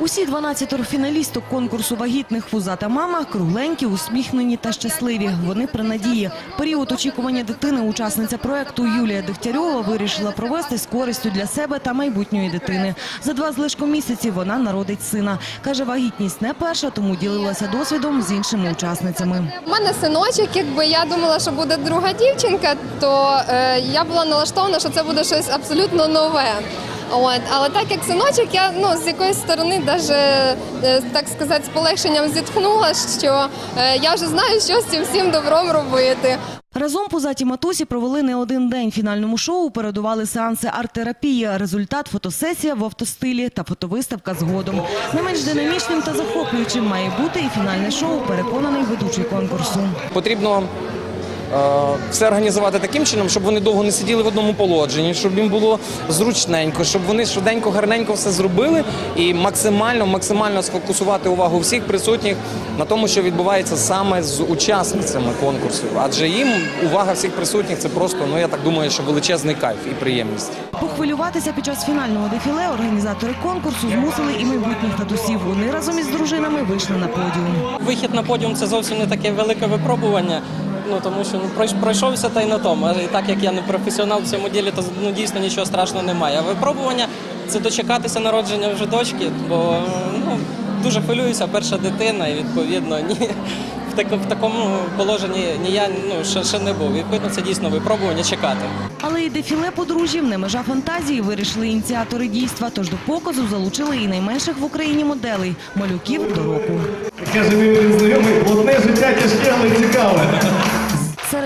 Усі 12 фіналісток конкурсу вагітних «Фузата мама» кругленькі, усміхнені та щасливі. Вони при надії. Період очікування дитини учасниця проекту Юлія Дегтярьова вирішила провести з користю для себе та майбутньої дитини. За два з місяці вона народить сина. Каже, вагітність не перша, тому ділилася досвідом з іншими учасницями. У мене синочок, якби я думала, що буде друга дівчинка, то е, я була налаштована, що це буде щось абсолютно нове. От, але так як синочок, я ну з якоїсь сторони, даже, е, так сказати, з полегшенням зітхнула, що е, я вже знаю, що з цим всім добром робити. Разом позаті матусі провели не один день. Фінальному шоу передували сеанси арт-терапії. Результат – фотосесія в автостилі та фотовиставка згодом. Не менш динамічним та захоплюючим має бути і фінальне шоу, переконаний ведучий конкурсу. Потрібно все організувати таким чином, щоб вони довго не сиділи в одному положенні, щоб їм було зручненько, щоб вони швиденько, гарненько все зробили і максимально, максимально сфокусувати увагу всіх присутніх на тому, що відбувається саме з учасницями конкурсу. Адже їм увага всіх присутніх це просто, ну я так думаю, що величезний кайф і приємність. Похвилюватися під час фінального дефіле організатори конкурсу змусили і майбутніх татусів. Вони разом із дружинами вийшли на подіум. Вихід на подіум це зовсім не таке велике випробування. Ну тому що ну пройшовся та й на тому. А І так як я не професіонал в цьому ділі, то ну дійсно нічого страшного немає. А випробування це дочекатися народження вже дочки, бо ну дуже хвилююся, перша дитина, і відповідно ні. В, тако- в такому положенні ні я ну ще, ще не був. Відповідно, це дійсно випробування чекати. Але і дефіле подружжів не межа фантазії вирішили ініціатори дійства. Тож до показу залучили і найменших в Україні моделей – малюків до року. Каже, мій знайомий, одне життя тяжке, але цікаве.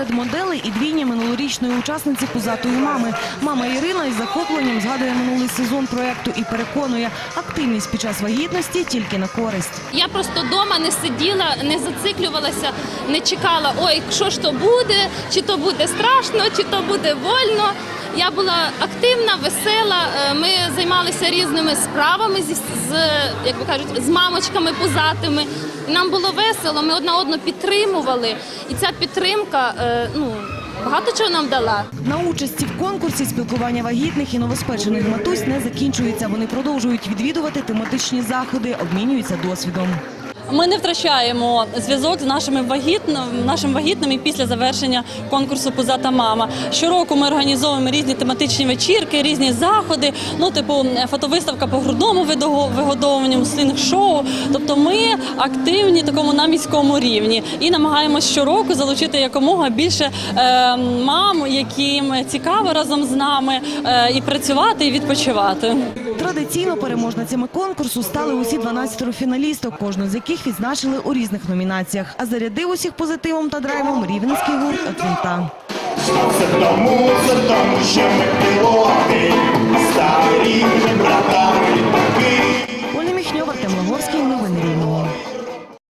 Серед моделей і двійня минулорічної учасниці «Пузатої мами». Мама Ірина із захопленням згадує минулий сезон проєкту і переконує, активність під час вагітності тільки на користь. Я просто вдома не сиділа, не зациклювалася, не чекала, ой, що ж то буде, чи то буде страшно, чи то буде вольно. Я була активна, весела. е, Ми займалися різними справами з як би кажуть, з мамочками пузатими. Нам було весело, ми одна одну підтримували, і ця підтримка е, ну багато чого нам дала. На участі в конкурсі спілкування вагітних і новоспечених матусь не закінчується. Вони продовжують відвідувати тематичні заходи, обмінюються досвідом. Ми не втрачаємо зв'язок з нашими вагітними, нашим вагітним і після завершення конкурсу Позата мама. Щороку ми організовуємо різні тематичні вечірки, різні заходи. Ну, типу, фотовиставка по грудному вигодовуванню, слінг-шоу. Тобто ми активні такому на міському рівні і намагаємося щороку залучити якомога більше е, мам, яким цікаво разом з нами е, і працювати, і відпочивати. Традиційно переможницями конкурсу стали усі 12 фіналісток, кожну з яких відзначили у різних номінаціях. А зарядив усіх позитивом та драйвом рівненський гурт «Аквінта». Це тому, тому, що ми пілоти.